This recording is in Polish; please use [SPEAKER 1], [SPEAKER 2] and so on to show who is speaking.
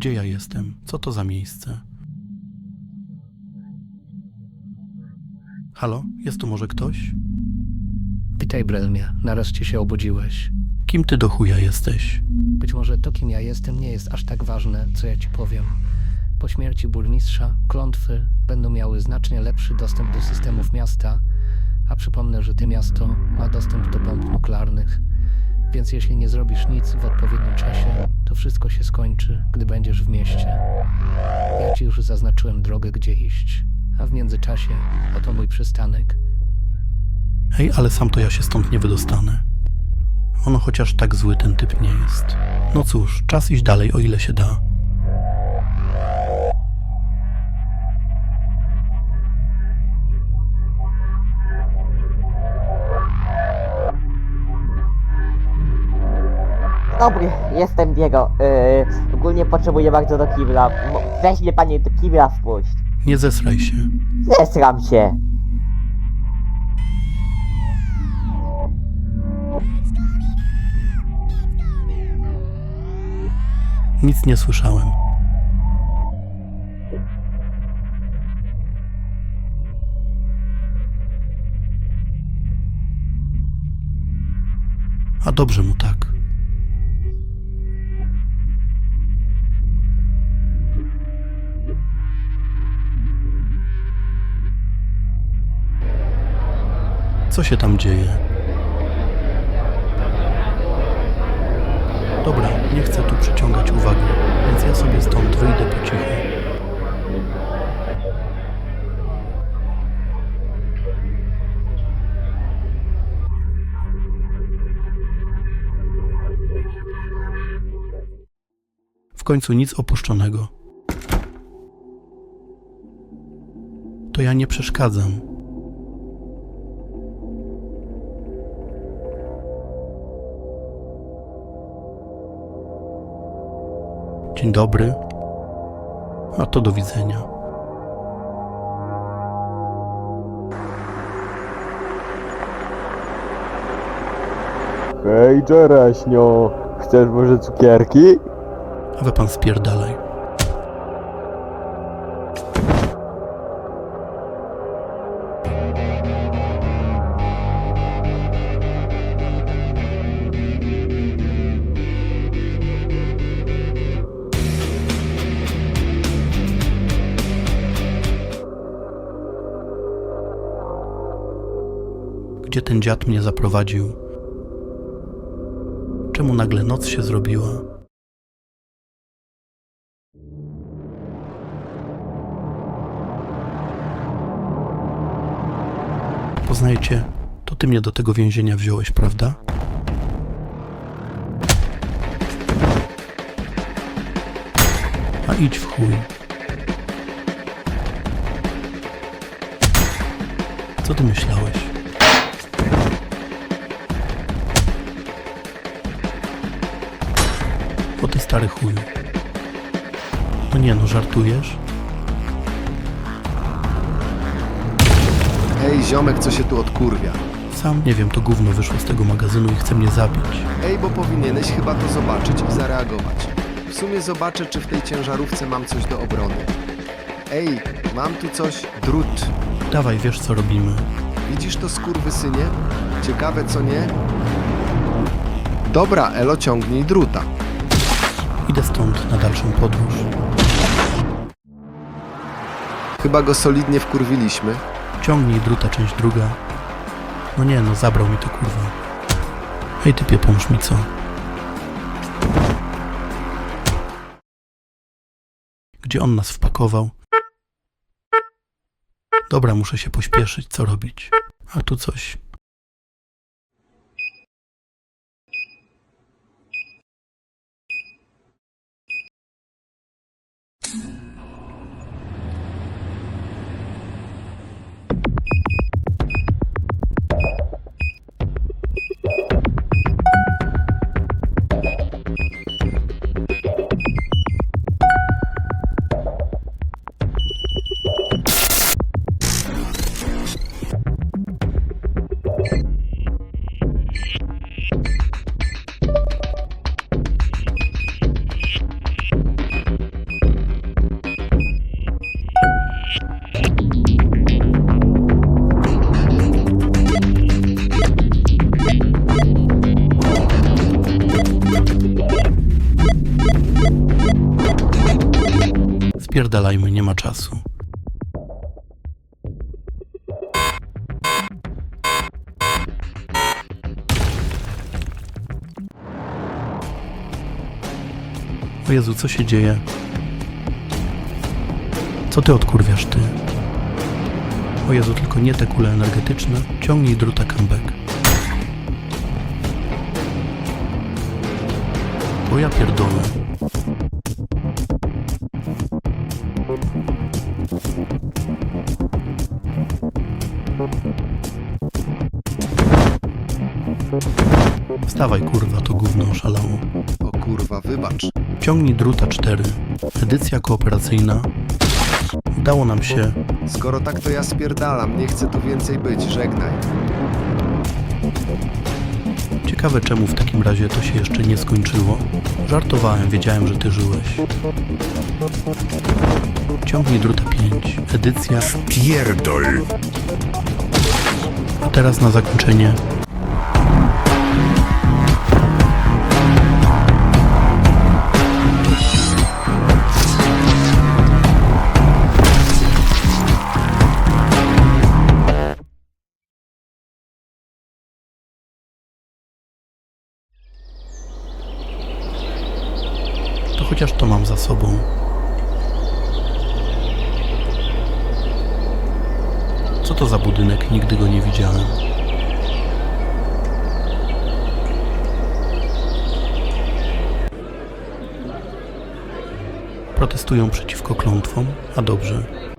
[SPEAKER 1] Gdzie ja jestem? Co to za miejsce? Halo? Jest tu może ktoś?
[SPEAKER 2] Witaj, Brelmie. Nareszcie się obudziłeś.
[SPEAKER 1] Kim ty do chuja jesteś?
[SPEAKER 2] Być może to, kim ja jestem, nie jest aż tak ważne, co ja ci powiem. Po śmierci burmistrza, klątwy będą miały znacznie lepszy dostęp do systemów miasta, a przypomnę, że to miasto ma dostęp do bomb nuklearnych. Więc jeśli nie zrobisz nic w odpowiednim czasie, to wszystko się skończy, gdy będziesz w mieście. Ja ci już zaznaczyłem drogę, gdzie iść, a w międzyczasie oto mój przystanek.
[SPEAKER 1] Ej, ale sam to ja się stąd nie wydostanę. Ono chociaż tak zły ten typ nie jest. No cóż, czas iść dalej, o ile się da.
[SPEAKER 3] Dobry, jestem Diego. Yy, ogólnie potrzebuję bardzo do kibla. Mo- Weź mnie panie do kibla wpuść.
[SPEAKER 1] Nie zesraj się.
[SPEAKER 3] Zesram się.
[SPEAKER 1] Nic nie słyszałem. A dobrze mu tak. Co się tam dzieje? Dobra, nie chcę tu przyciągać uwagi, więc ja sobie stąd wyjdę po cichu. W końcu nic opuszczonego. To ja nie przeszkadzam. Dzień dobry. A to do widzenia.
[SPEAKER 4] Hej, Czereśnio, chcesz może cukierki?
[SPEAKER 1] A we pan spierdalaj. Gdzie ten dziad mnie zaprowadził? Czemu nagle noc się zrobiła? Poznajcie, to ty mnie do tego więzienia wziąłeś, prawda? A idź w chuj. Co ty myślałeś? Stary chuju. No nie no, żartujesz?
[SPEAKER 5] Ej, ziomek, co się tu odkurwia?
[SPEAKER 1] Sam nie wiem, to gówno wyszło z tego magazynu i chce mnie zabić.
[SPEAKER 5] Ej, bo powinieneś chyba to zobaczyć i zareagować. W sumie zobaczę, czy w tej ciężarówce mam coś do obrony. Ej, mam tu coś. Drut.
[SPEAKER 1] Dawaj, wiesz co robimy.
[SPEAKER 5] Widzisz to skurwysynie? Ciekawe, co nie? Dobra, Elo, ciągnij druta.
[SPEAKER 1] Idę stąd na dalszą podróż.
[SPEAKER 5] Chyba go solidnie wkurwiliśmy.
[SPEAKER 1] Ciągnij druta, część druga. No nie no, zabrał mi to kurwa. Hej typie, pomóż mi co? Gdzie on nas wpakował? Dobra, muszę się pośpieszyć, co robić? A tu coś. Napierdalajmy, nie ma czasu. O Jezu, co się dzieje? Co ty odkurwiasz ty? O Jezu, tylko nie te kule energetyczne. Ciągnij druta comeback. O ja pierdolę. Wstawaj kurwa, to gówno oszalało.
[SPEAKER 5] O kurwa, wybacz.
[SPEAKER 1] Ciągnij druta 4. Edycja kooperacyjna. Udało nam się.
[SPEAKER 5] Skoro tak, to ja spierdalam. Nie chcę tu więcej być. Żegnaj.
[SPEAKER 1] Ciekawe czemu w takim razie to się jeszcze nie skończyło. Żartowałem, wiedziałem, że ty żyłeś. Ciągnij druta 5. Edycja.
[SPEAKER 6] Pierdol.
[SPEAKER 1] Teraz na zakończenie. Chociaż to mam za sobą. To za budynek? Nigdy go nie widziałem. Protestują przeciwko klątwom, a dobrze.